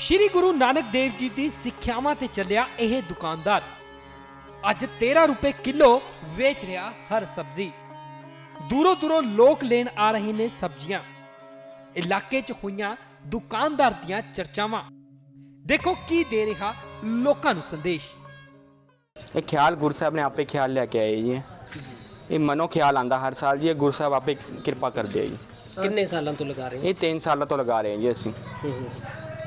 ਸ਼੍ਰੀ ਗੁਰੂ ਨਾਨਕ ਦੇਵ ਜੀ ਦੀ ਸਿੱਖਿਆਵਾਂ ਤੇ ਚੱਲਿਆ ਇਹ ਦੁਕਾਨਦਾਰ। ਅੱਜ 13 ਰੁਪਏ ਕਿਲੋ ਵੇਚ ਰਿਹਾ ਹਰ ਸਬਜ਼ੀ। ਦੂਰੋਂ ਦੂਰੋਂ ਲੋਕ ਲੈਣ ਆ ਰਹੇ ਨੇ ਸਬਜ਼ੀਆਂ। ਇਲਾਕੇ 'ਚ ਹੋਈਆਂ ਦੁਕਾਨਦਾਰ ਦੀਆਂ ਚਰਚਾਵਾਂ। ਦੇਖੋ ਕੀ ਦੇ ਰਿਹਾ ਲੋਕਾਂ ਨੂੰ ਸੰਦੇਸ਼। ਇਹ ਖਿਆਲ ਗੁਰੂ ਸਾਹਿਬ ਨੇ ਆਪੇ ਖਿਆਲ ਲੈ ਕੇ ਆਏ ਜੀ। ਇਹ ਮਨੋ ਖਿਆਲ ਆਂਦਾ ਹਰ ਸਾਲ ਜੀ ਇਹ ਗੁਰੂ ਸਾਹਿਬ ਆਪੇ ਕਿਰਪਾ ਕਰਦੇ ਆ ਜੀ। ਕਿੰਨੇ ਸਾਲਾਂ ਤੋਂ ਲਗਾ ਰਹੇ ਇਹ 3 ਸਾਲਾਂ ਤੋਂ ਲਗਾ ਰਹੇ ਹਾਂ ਜੀ ਅਸੀਂ। ਹੋ।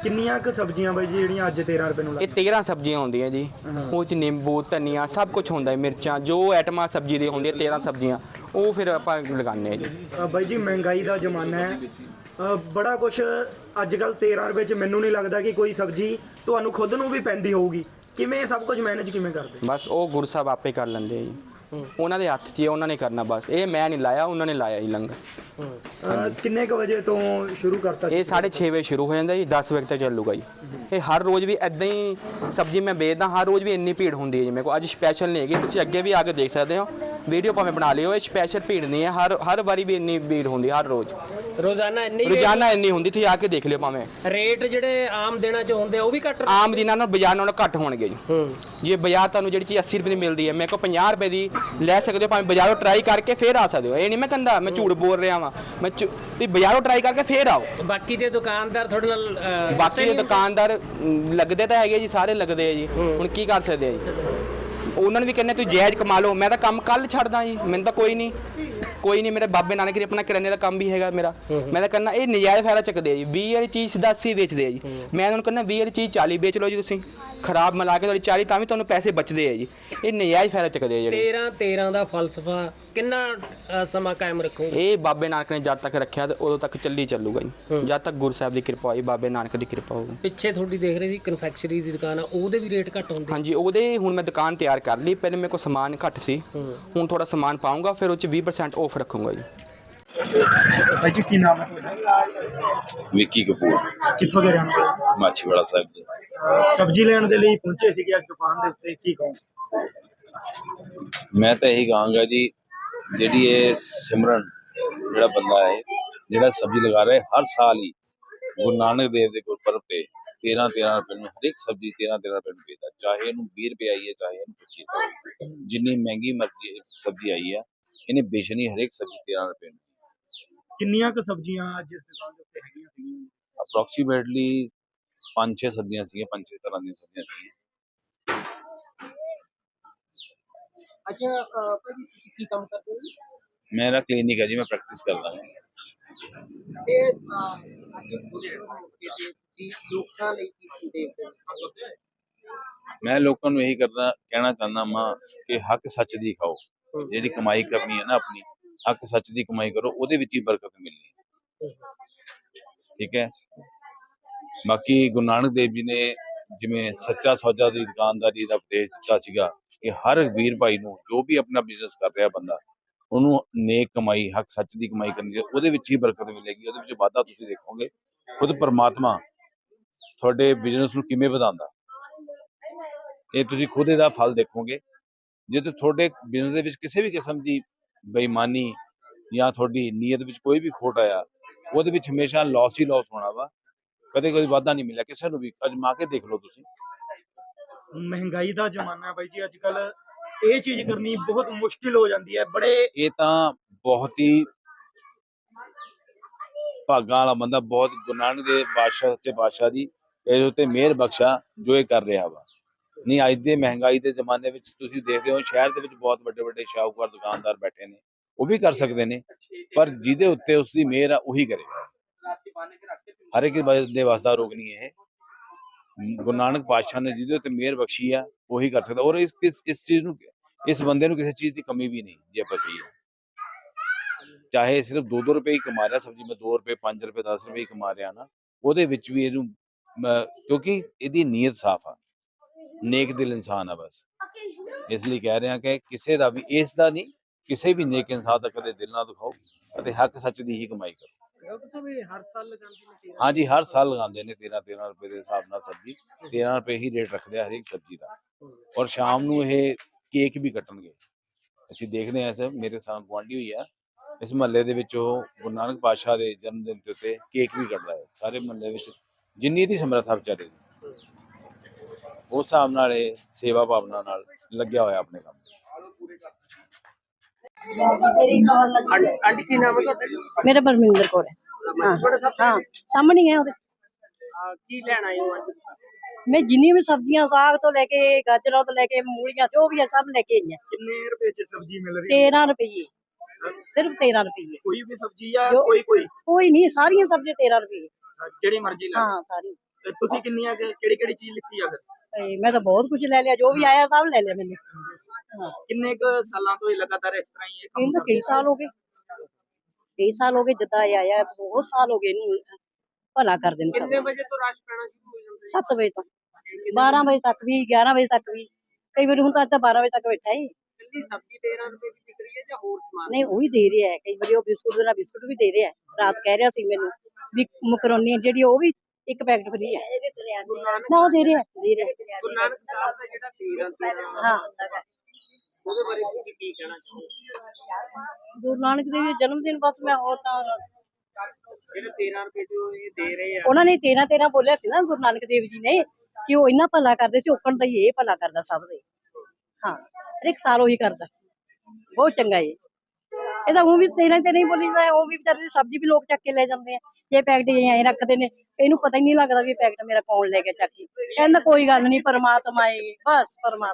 ਕਿੰਨੀਆਂ ਕੁ ਸਬਜ਼ੀਆਂ ਬਾਈ ਜੀ ਜਿਹੜੀਆਂ ਅੱਜ 13 ਰੁਪਏ ਨੂੰ ਇਹ 13 ਸਬਜ਼ੀਆਂ ਹੁੰਦੀਆਂ ਜੀ। ਉਹ ਚ ਨਿੰਬੂ ਧਨੀਆ ਸਭ ਕੁਝ ਹੁੰਦਾ ਹੈ ਮਿਰਚਾਂ ਜੋ ਐਟਮਾਂ ਸਬਜ਼ੀ ਦੇ ਹੁੰਦੀਆਂ 13 ਸਬਜ਼ੀਆਂ ਉਹ ਫਿਰ ਆਪਾਂ ਲਗਾਉਂਦੇ ਆ ਜੀ। ਬਾਈ ਜੀ ਮਹਿੰਗਾਈ ਦਾ ਜ਼ਮਾਨਾ ਹੈ। ਅ, ਬੜਾ ਕੁਝ ਅੱਜ ਕੱਲ 13 ਰੁਪਏ ਚ ਮੈਨੂੰ ਨਹੀਂ ਲੱਗਦਾ ਕਿ ਕੋਈ ਸਬਜ਼ੀ ਤੁਹਾਨੂੰ ਖੁਦ ਨੂੰ ਵੀ ਪੈਂਦੀ ਹੋਊਗੀ। ਕਿਵੇਂ ਇਹ ਸਭ ਕੁਝ ਮੈਨੇਜ ਕਿਵੇਂ ਕਰਦੇ? ਬਸ ਉਹ ਗੁਰੂ ਸਾਹਿਬ ਆਪੇ ਕਰ ਲੈਂਦੇ ਆ ਜੀ। ਉਹਨਾਂ ਦੇ ਹੱਥ 'ਚ ਹੀ ਹੈ, ਉਹਨਾਂ ਨੇ ਕਰਨਾ ਬਸ। ਇਹ ਮੈਂ ਨਹੀਂ ਲਾਇਆ ਉਹਨਾਂ ਨੇ ਲਾਇਆ ਜੀ ਲੰਗਰ। ਕਿੰਨੇ ਕ ਵਜੇ ਤੋਂ ਸ਼ੁਰੂ ਕਰਤਾ ਇਹ 6:30 ਵਜੇ ਸ਼ੁਰੂ ਹੋ ਜਾਂਦਾ ਜੀ 10 ਵਜੇ ਤੱਕ ਚੱਲੂਗਾ ਜੀ। ਇਹ ਹਰ ਰੋਜ਼ ਵੀ ਐਦਾਂ ਹੀ ਸਬਜ਼ੀ ਮੈਂ ਵੇਚਦਾ ਹਰ ਰੋਜ਼ ਵੀ ਇੰਨੀ ਭੀੜ ਹੁੰਦੀ ਹੈ ਜੀ ਮੇਰੇ ਕੋਲ। ਅੱਜ ਸਪੈਸ਼ਲ ਨਹੀਂ ਹੈਗੀ ਤੁਸੀਂ ਅੱਗੇ ਵੀ ਆ ਕੇ ਦੇਖ ਸਕਦੇ ਹੋ। ਵੀਡੀਓ ਭਾਵੇਂ ਬਣਾ ਲਿਓ ਇਹ ਸਪੈਸ਼ਲ ਭੀੜ ਨਹੀਂ ਹੈ ਹਰ ਹਰ ਵਾਰੀ ਵੀ ਇੰਨੀ ਭੀੜ ਹੁੰਦੀ ਹਰ ਰੋਜ਼। ਰੋਜ਼ਾਨਾ ਇੰਨੀ ਰੋਜ਼ਾਨਾ ਇੰਨੀ ਹੁੰਦੀ ਤੁਸੀਂ ਆ ਕੇ ਦੇਖ ਲਿਓ ਭਾਵੇਂ। ਰੇਟ ਜਿਹੜੇ ਆਮ ਦਿਨਾਂ ਚ ਹੁੰਦੇ ਆ, ਉਹ ਵੀ ਘੱਟ ਆਮ ਦਿਨਾਂ ਨਾਲ ਬਾਜ਼ਾਰ ਨਾਲੋਂ ਘੱਟ ਹੋਣਗੇ ਜੀ। ਹੂੰ। ਜੇ ਬਾਜ਼ਾਰ ਤੁਹਾਨੂੰ ਜਿਹੜੀ ਚੀਜ਼ 80 ਰੁਪਏ ਦੀ ਮਿਲਦੀ ਹੈ ਮੇਰੇ ਕੋਲ 50 ਰੁਪਏ ਦੀ ਲੈ ਸਕਦੇ ਹੋ ਭਾਵੇਂ ਬਾਜ਼ਾਰੋਂ ਟਰਾਈ ਕਰਕੇ ਫੇਰ ਆ ਸਕਦੇ ਹੋ। ਇਹ ਨਹੀਂ ਮੈਂ ਕਹਿੰਦਾ ਮੈਂ ਝੂਠ ਬੋਲ ਰਿਹਾ ਵਾਂ। ਮੈਂ ਝੂ- ਤੁਸੀਂ ਬਾਜ਼ਾਰੋਂ ਟਰਾਈ ਕਰਕੇ ਫੇਰ ਆਓ। ਤੇ ਬਾਕੀ ਦੇ ਦੁਕਾਨਦਾਰ ਤੁਹਾਡੇ ਨਾਲ ਅਹ, ਬਾਕੀ ਦੇ ਦੁਕਾਨਦਾਰ ਲੱਗਦੇ ਤਾਂ ਹੈਗੇ ਜੀ ਸਾਰੇ ਲੱਗਦੇ ਆ ਜੀ। ਹੁਣ ਕੀ ਕਰ ਸਕਦੇ ਆ ਜੀ? ਉਹਨਾਂ ਨੂੰ ਵੀ ਕਹਿੰਦੇ ਤੁਸੀਂ ਜਾਇਜ਼ ਕਮਾ ਲਓ। ਮੈਂ ਤਾਂ ਕੰਮ ਕੱਲ ਛੱਡਦਾ ਜੀ, ਮੈਨੂੰ ਤਾਂ ਕੋਈ ਨਹੀਂ। ਕੋਈ ਨਹੀਂ, ਮੇਰੇ ਬਾਬੇ ਨਾਨਕ ਦੀ ਆਪਣਾ ਕਿਰਾਨੇ ਦਾ ਕੰਮ ਵੀ ਹੈਗਾ ਮੇਰਾ। ਮੈਂ ਤਾਂ ਕਹਿੰਦਾ, ਇਹ ਨਜਾਇਜ਼ ਫਾਇਦਾ ਚੱਕਦੇ ਆ ਜੀ। 20 ਵਾਲੀ ਚੀਜ਼ ਸਿੱਧਾ 80 ਵੇਚਦੇ ਆ ਜੀ। ਮੈਂ ਉਹਨਾਂ ਨੂੰ ਕਹਿੰਦਾ 20 ਵਾਲੀ ਚੀਜ਼ 40 ਵੇਚ ਲਓ ਜੀ ਤੁਸੀਂ। ਖਰਾਬ ਮਿਲਾ ਕੇ ਤੁਹਾਡੀ 40 ਤਾਂ ਵੀ ਤੁਹਾਨੂੰ ਪੈਸੇ ਬਚਦੇ ਆ ਜੀ। ਇਹ ਨਜਾਇਜ਼ ਫਾਇਦਾ ਚੱਕਦੇ ਆ ਜਿਹੜੇ। 13 13 ਦਾ ਫਲਸਫਾ ਕਿੰਨਾ ਸਮਾਂ ਕਾਇਮ ਰੱਖੋਗੇ? ਇਹ ਬਾਬੇ ਨਾਨਕ ਨੇ ਜਦ ਤੱਕ ਰੱਖਿਆ ਤੇ ਉਦੋਂ ਤੱਕ ਚੱਲੀ ਚੱਲੂਗਾ ਜੀ। ਜਦ ਤੱਕ ਗੁਰੂ ਸਾਹਿਬ ਦੀ ਕਿਰਪਾ ਹੋਈ ਬਾਬੇ ਨਾਨਕ ਦੀ ਕਿਰਪਾ ਹੋਊਗੀ। ਪਿੱਛੇ ਤੁਹਾਡੀ ਦੇਖ ਰਹੇ ਸੀ ਕਨਫੈਕਸ਼ਨਰੀ ਦੀ ਦੁਕਾਨ ਆ ਉਹਦੇ ਵੀ ਰੇਟ ਘੱਟ ਹੁੰਦੇ। ਹਾਂਜੀ ਉਹਦੇ ਹੁਣ ਮੈਂ ਦੁਕਾਨ ਤਿਆਰ ਕਰ ਲਈ ਪਹਿਲੇ ਮੇਰੇ ਕੋਲ ਸਮਾਨ ਘੱਟ ਸੀ। ਹੁਣ ਥੋੜਾ ਸਮਾਨ ਪਾਉਂਗਾ ਫਿਰ ਉਹ ਚ 20% ਆਫ ਰੱਖੂੰਗਾ ਜੀ। ਬਾਈ ਜੀ ਕੀ ਨਾਮ ਹੈ ਤੁਹਾਡਾ? ਵਿੱਕੀ ਕਪੂਰ। ਕਿੱਥੋਂ ਦੇ ਰਹਿਣ ਵਾਲੇ? ਮਾਛੀਵਾੜਾ ਸਾਹਿਬ ਦੇ। ਸਬਜ਼ੀ ਲੈਣ ਦੇ ਲਈ ਪਹੁੰਚੇ ਸੀਗੇ ਅੱਜ ਦੁਕਾਨ ਦੇ ਉੱਤੇ ਕੀ ਕਹੋ ਮੈਂ ਤਾਂ ਇਹੀ ਕਹਾਂਗਾ ਜੀ ਜਿਹੜੀ ਇਹ ਸਿਮਰਨ ਜਿਹੜਾ ਬੰਦਾ ਹੈ ਜਿਹੜਾ ਸਬਜ਼ੀ ਲਗਾ ਰਿਹਾ ਹੈ, ਹਰ ਸਾਲ ਹੀ ਗੁਰੂ ਨਾਨਕ ਦੇਵ ਦੇ ਗੁਰਪੁਰਬ ਤੇ 13 13 ਰੁਪਏ ਨੂੰ ਹਰ ਇੱਕ ਸਬਜ਼ੀ 13 13 ਰੁਪਏ ਨੂੰ ਵੇਚਦਾ ਚਾਹੇ ਇਹਨੂੰ 20 ਰੁਪਏ ਆਈ ਹੈ ਚਾਹੇ ਇਹਨੂੰ 25 ਰੁਪਏ ਆਈ ਹੈ। ਜਿੰਨੀ ਮਹਿੰਗੀ ਮਰਜ਼ੀ ਇਹ ਸਬਜ਼ੀ ਆਈ ਹੈ ਇਹਨੇ ਵੇਚਣੀ ਹਰ ਇੱਕ ਸਬਜ਼ੀ 13 ਰੁਪਏ ਨੂੰ ਕਿੰਨੀਆਂ ਕੁ ਸਬਜ਼ੀਆਂ ਅੱਜ ਇਸ ਦੁਕਾਨ ਦੇ ਉੱਤੇ ਹੈਗੀਆਂ ਸੀਗੀਆਂ ਅਪਰੋਕਸੀਮੇਟਲੀ 5-6 ਸਬਜ਼ੀਆਂ ਸੀਗੀਆਂ 5-6 ਤਰ੍ਹਾਂ ਦੀਆਂ ਸਬਜ਼ੀਆਂ ਸੀਗੀਆਂ ਅੱਛਾ ਭਾਜੀ ਤੁਸੀਂ ਕੀ ਕੰਮ ਕਰਦੇ ਹੋ ਮੇਰਾ ਕਲੀਨਿਕ ਹੈ ਜੀ ਮੈਂ ਪ੍ਰੈਕਟਿਸ ਕਰਦਾ ਹਾਂ। ਇਹ ਅੱਜ ਤੁਸੀਂ ਲੋਕਾਂ ਲਈ ਕੀ ਸੰਦੇਸ਼ ਦੇਣਾ ਮੈਂ ਲੋਕਾਂ ਨੂੰ ਇਹੀ ਕਰਦਾ ਕਹਿਣਾ ਚਾਹੁੰਦਾ ਮਾਂ ਕਿ ਹੱਕ ਸੱਚ ਦੀ ਖਾਓ। ਜਿਹੜੀ ਕਮਾਈ ਕਰਨੀ ਹੈ ਨਾ ਆਪਣੀ ਹੱਕ ਸੱਚ ਦੀ ਕਮਾਈ ਕਰੋ ਉਹਦੇ ਵਿੱਚ ਹੀ ਬਰਕਤ ਮਿਲਣੀ ਹੈ। ਠੀਕ ਹੈ? ਬਾਕੀ ਗੁਰੂ ਨਾਨਕ ਦੇਵ ਜੀ ਨੇ ਜਿਵੇਂ ਸੱਚਾ ਸੌਦਾ ਦੀ ਦੁਕਾਨਦਾਰੀ ਦਾ ਉਪਦੇਸ਼ ਦਿੱਤਾ ਸੀਗਾ ਕਿ ਹਰ ਵੀਰ ਭਾਈ ਨੂੰ ਜੋ ਵੀ ਆਪਣਾ ਬਿਜ਼ਨਸ ਕਰ ਰਿਹਾ ਬੰਦਾ, ਉਹਨੂੰ ਨੇਕ ਕਮਾਈ, ਹੱਕ ਸੱਚ ਦੀ ਕਮਾਈ ਕਰਨੀ ਚਾਹੀਦੀ ਉਹਦੇ ਵਿੱਚ ਹੀ ਬਰਕਤ ਮਿਲੇਗੀ, ਉਹਦੇ ਵਿੱਚ ਵਾਧਾ ਤੁਸੀਂ ਦੇਖੋਗੇ। ਖੁਦ ਪਰਮਾਤਮਾ ਤੁਹਾਡੇ ਬਿਜ਼ਨਸ ਨੂੰ ਕਿਵੇਂ ਵਧਾਉਂਦਾ। ਇਹ ਤੁਸੀਂ ਖੁਦ ਇਹਦਾ ਫਲ ਦੇਖੋਗੇ। ਜੇ ਤੇ ਤੁਹਾਡੇ ਬਿਜ਼ਨਸ ਦੇ ਵਿੱਚ ਕਿਸੇ ਵੀ ਕਿਸਮ ਦੀ ਬੇਈਮਾਨੀ ਜਾਂ ਤੁਹਾਡੀ ਨੀਅਤ ਵਿੱਚ ਕੋਈ ਵੀ ਖੋਟ ਆਇਆ, ਉਹਦੇ ਵਿੱਚ ਹਮੇਸ਼ਾ ਲਾਸ ਹੀ ਲਾਸ ਹੋਣਾ ਵਾ। ਕਦੇ ਕਦੇ ਵਾਧਾ ਨਹੀਂ ਮਿਲਿਆ। ਕਿਸੇ ਨੂੰ ਵੀ ਅਜਮਾ ਕੇ ਦੇਖ ਲਓ ਤੁਸੀਂ। ਮਹਿੰਗਾਈ ਦਾ ਜ਼ਮਾਨਾ ਹੈ ਬਾਈ ਜੀ ਅੱਜ ਕੱਲ ਇਹ ਚੀਜ਼ ਕਰਨੀ ਬਹੁਤ ਮੁਸ਼ਕਿਲ ਹੋ ਜਾਂਦੀ ਹੈ, ਬੜੇ ਇਹ ਤਾਂ ਬਹੁਤ ਹੀ ਭਾਗਾਂ ਵਾਲਾ ਬੰਦਾ, ਬਹੁਤ ਗੁਰੂ ਨਾਨਕ ਦੇ ਬਾਦਸ਼ਾਹ, ਸੱਚੇ ਬਾਦਸ਼ਾਹ ਦੀ ਇਹਦੇ ਉੱਤੇ ਮਿਹਰ ਬਖਸ਼ਾ ਜੋ ਇਹ ਕਰ ਰਿਹਾ ਵਾ। ਨਹੀਂ, ਅੱਜ ਦੇ ਮਹਿੰਗਾਈ ਦੇ ਜ਼ਮਾਨੇ ਵਿੱਚ ਤੁਸੀਂ ਦੇਖਦੇ ਹੋ, ਸ਼ਹਿਰ ਦੇ ਵਿੱਚ ਬਹੁਤ ਵੱਡੇ ਵੱਡੇ ਸ਼ਾਹੂਕਾਰ, ਦੁਕਾਨਦਾਰ ਬੈਠੇ ਨੇ, ਉਹ ਵੀ ਕਰ ਸਕਦੇ ਨੇ, ਪਰ ਜਿਹਦੇ ਉੱਤੇ ਉਸ ਦੀ ਮਿਹਰ ਆ, ਉਹੀ ਕਰੇਗਾ। ਹਰ ਇੱਕ ਦੇ ਵਾਸਤਾ ਰੋਗ ਨਹੀਂ ਇਹ। ਗੁਰੂ ਨਾਨਕ ਪਾਤਸ਼ਾਹ ਨੇ ਜਿਹਦੇ ਉੱਤੇ ਮਿਹਰ ਬਖਸ਼ੀ ਆ, ਉਹੀ ਕਰ ਸਕਦਾ। ਔਰ ਇਸ ਇਸ ਚੀਜ਼ ਨੂੰ, ਇਸ ਬੰਦੇ ਨੂੰ ਕਿਸੇ ਚੀਜ਼ ਦੀ ਕਮੀ ਵੀ ਨਹੀਂ, ਜੇ ਆਪਾਂ ਕਹੀਏ। ਚਾਹੇ ਸਿਰਫ 2-2 ਰੁਪਏ ਹੀ ਕਮਾ ਰਿਹਾ, ਸਬਜ਼ੀ ਮੈਂ 2 ਰੁਪਏ 5 ਰੁਪਏ 10 ਰੁਪਏ ਹੀ ਕਮਾ ਰਿਹਾ ਨਾ, ਉਹਦੇ ਵਿੱਚ ਵੀ ਇਹਨੂੰ ਕਿਉਂਕਿ ਇਹਦੀ ਨੀਅਤ ਸਾਫ਼ ਆ। ਨੇਕ ਦਿਲ ਇਨਸਾਨ ਆ ਬਸ। ਇਸ ਲਈ ਕਹਿ ਰਿਹਾ ਕਿ ਕਿਸੇ ਦਾ ਵੀ, ਇਸ ਦਾ ਨਹੀਂ, ਕਿਸੇ ਵੀ ਨੇਕ ਇਨਸਾਨ ਦਾ ਕਦੇ ਦਿਲ ਨਾ ਦੁਖਾਓ ਅਤੇ ਹੱਕ ਸੱਚ ਦੀ ਹੀ ਕਮਾਈ ਕਰੋ। ਡਾਕਟਰ ਸਾਹਿਬ ਇਹ ਹਰ ਸਾਲ ਲਗਾਉਂਦੇ ਨੇ 13 ਹਾਂਜੀ ਹਰ ਸਾਲ ਲਗਾਉਂਦੇ ਨੇ 13 13 ਰੁਪਏ ਦੇ ਹਿਸਾਬ ਨਾਲ ਸਬਜ਼ੀ। 13 ਰੁਪਏ ਹੀ ਰੇਟ ਰੱਖਦੇ ਆ ਹਰੇਕ ਸਬਜ਼ੀ ਦਾ। ਔਰ ਸ਼ਾਮ ਨੂੰ ਇਹ ਕੇਕ ਵੀ ਕੱਟਣਗੇ। ਅਸੀਂ ਦੇਖਦੇ ਹਾਂ ਇਸ ਮੇਰੇ ਸਾਹ ਗੁਆਂਢੀ ਹੋਈ ਆ। ਇਸ ਮਹੱਲੇ ਦੇ ਵਿੱਚ ਉਹ ਗੁਰੂ ਨਾਨਕ ਪਾਤਸ਼ਾਹ ਦੇ ਜਨਮ ਦਿਨ ਦੇ ਉੱਤੇ ਕੇਕ ਵੀ ਕੱਟਦਾ ਹੈ। ਸਾਰੇ ਮਹੱਲੇ ਵਿੱਚ ਜਿੰਨੀ ਦੀ ਸਮਰੱਥਾ ਵਿਚਾਰੇ ਦੀ ਉਸ ਹਿਸਾਬ ਨਾਲ ਇਹ ਸੇਵਾ ਭਾਵਨਾ ਨਾਲ ਲੱਗਿਆ ਹੋਇਆ ਆਪਣੇ ਕੰਮ। ਆਂਟੀ ਕੀ ਨਾਮ ਹੈ ਤੁਹਾਡਾ ਮੇਰਾ ਬਰਮਿੰਦਰ ਕੌਰ ਹੈ ਹਾਂ ਹਾਂ ਸਾਹਮਣੇ ਹੀ ਹੈ ਉਹਦੇ ਅਹ ਕੀ ਲੈਣ ਆਏ ਹੋ ਅੱਜ ਮੈਂ ਜਿੰਨੀ ਵੀ ਸਬਜ਼ੀਆਂ ਸਾਗ ਤੋਂ ਲੈ ਕੇ ਗਾਜਰਾਂ ਤੋਂ ਲੈ ਕੇ ਮੂਲੀਆਂ ਜੋ ਵੀ ਹੈ ਸਭ ਲੈ ਕੇ ਆਈ ਹਾਂ ਕਿੰਨੇ ਰੁਪਏ ਚ ਸਬਜ਼ੀ ਮਿਲ ਰਹੀ ਹੈ 13 ਰੁਪਏ ਸਿਰਫ 13 ਰੁਪਏ ਕੋਈ ਵੀ ਸਬਜ਼ੀ ਆ ਜੋ- ਕੋਈ ਕੋਈ ਕੋਈ ਨਹੀਂ ਸਾਰੀਆਂ ਸਬਜ਼ੀਆਂ 13 ਰੁਪਏ ਜਿਹੜੀ ਮਰਜ਼ੀ ਲੈ ਲਓ। ਹਾਂ ਸਾਰੀ ਤੇ ਤੁਸੀਂ ਕਿੰਨੀਆਂ ਕਿਹੜੀ ਕਿਹੜੀ ਚੀਜ਼ ਲਿੱਤੀ ਆ ਫਿਰ ਤੇ ਮੈਂ ਤਾਂ ਬਹੁਤ ਕੁਝ ਲੈ ਲਿਆ ਜੋ ਵੀ ਆਇਆ ਸਭ ਲੈ ਲਿਆ ਮੈंने ਹਾਂ ਕਿੰਨੇ ਕੁ ਸਾਲਾਂ ਤੋਂ ਇਹ ਲਗਾਤਾਰ ਇਸ ਤਰ੍ਹਾਂ ਹੀ ਇਹ ਕੰਮ ਇਹਨੂੰ ਕਈ ਸਾਲ ਹੋ ਗਏ। ਕਈ ਸਾਲ ਹੋ ਗਏ ਜਿੱਦਾਂ ਇਹ ਆਇਆ ਬਹੁਤ ਸਾਲ ਹੋ ਗਏ ਇਹਨੂੰ ਭਲਾ ਕਰਦੇ ਨੇ ਕਿੰਨੇ ਵਜੇ ਤੋਂ ਰਸ਼ ਪੈਣਾ ਸ਼ੁਰੂ ਹੋ ਜਾਂਦਾ ਹੈ? 7 ਵਜੇ ਤੋਂ। 12 ਵਜੇ ਤੱਕ ਵੀ 11 ਵਜੇ ਤੱਕ ਵੀ। ਕਈ ਵਾਰੀ ਹੁਣ ਤਾਂ ਅੱਜ ਤਾਂ 12 ਵਜੇ ਤੱਕ ਬੈਠਾ ਹੈ ਕੱਲੀ ਸਬਜ਼ੀ 13 ਰੁਪਏ ਦੀ ਵਿਕ ਰਹੀ ਹੈ ਜਾਂ ਹੋਰ ਸਮਾਨ? ਨਹੀਂ ਉਹ ਦੇ ਰਿਹਾ ਹੈ। ਕਈ ਵਾਰੀ ਉਹ ਬਿਸਕੁਟ ਦੇ ਨਾਲ ਬਿਸਕੁਟ ਵੀ ਦੇ ਰਿਹਾ ਹੈ। ਰਾਤ ਕਹਿ ਰਿਹਾ ਸੀ ਮੈਨੂੰ ਵੀ ਮਕਰੋਨੀ ਜਿਹੜੀ ਉਹ ਵੀ ਇੱਕ ਪੈਕਟ ਫਰੀ ਹੈ। ਨਾ ਉਹ ਦੇ ਰਿਹਾ ਹੈ, ਦੇ ਰਿਹਾ ਹੈ। ਗੁਰੂ ਨਾਨਕ ਸਾਹਿਬ ਦਾ ਜਿਹੜਾ 13 13 ਹਾਂ। ਉਹਦੇ ਬਾਰੇ ਤੁਸੀਂ ਕੀ ਕਹਿਣਾ ਚਾਹੋਗੇ? ਗੁਰੂ ਨਾਨਕ ਦੇਵ ਜੀ ਦਾ ਜਨਮ ਦਿਨ ਬਸ ਮੈਂ ਹੋਰ ਤਾਂ ਜਿਹੜੇ 13 ਰੁਪਏ ਜੋ ਇਹ ਦੇ ਰਹੇ ਆ। ਉਹਨਾਂ ਨੇ 13 13 ਬੋਲਿਆ ਸੀ ਨਾ ਗੁਰੂ ਨਾਨਕ ਦੇਵ ਜੀ ਨੇ ਕਿ ਉਹ ਇੰਨਾ ਭਲਾ ਕਰਦੇ ਸੀ ਔਕਣ ਦਾ ਹੀ ਇਹ ਭਲਾ ਕਰਦਾ ਸਭ ਦੇ। ਹਾਂ ਹਰ ਇੱਕ ਸਾਲ ਉਹੀ ਕਰਦਾ। ਬਹੁਤ ਚੰਗਾ ਹੈ ਇਹਦਾ ਉਹ ਵੀ 13 ਤੇ ਨਹੀਂ ਬੋਲੀਦਾ ਉਹ ਵੀ ਵਿਚਾਰੇ ਦੀ ਸਬਜ਼ੀ ਵੀ ਲੋਕ ਚੱਕ ਕੇ ਲੈ ਜਾਂਦੇ ਆ। ਇਹ ਪੈਕਟ ਐਂ ਰੱਖਦੇ ਨੇ ਇਹਨੂੰ ਪਤਾ ਹੀ ਨਹੀਂ ਲੱਗਦਾ ਵੀ ਪੈਕਟ ਮੇਰਾ ਕੌਣ ਲੈ ਕੇ ਚੱਕੀ ਕਹਿੰਦਾ ਕੋਈ ਗੱਲ ਨਹੀਂ ਪਰਮਾਤਮਾ ਹੈ ਬਸ ਪਰਮਾਤਮਾ।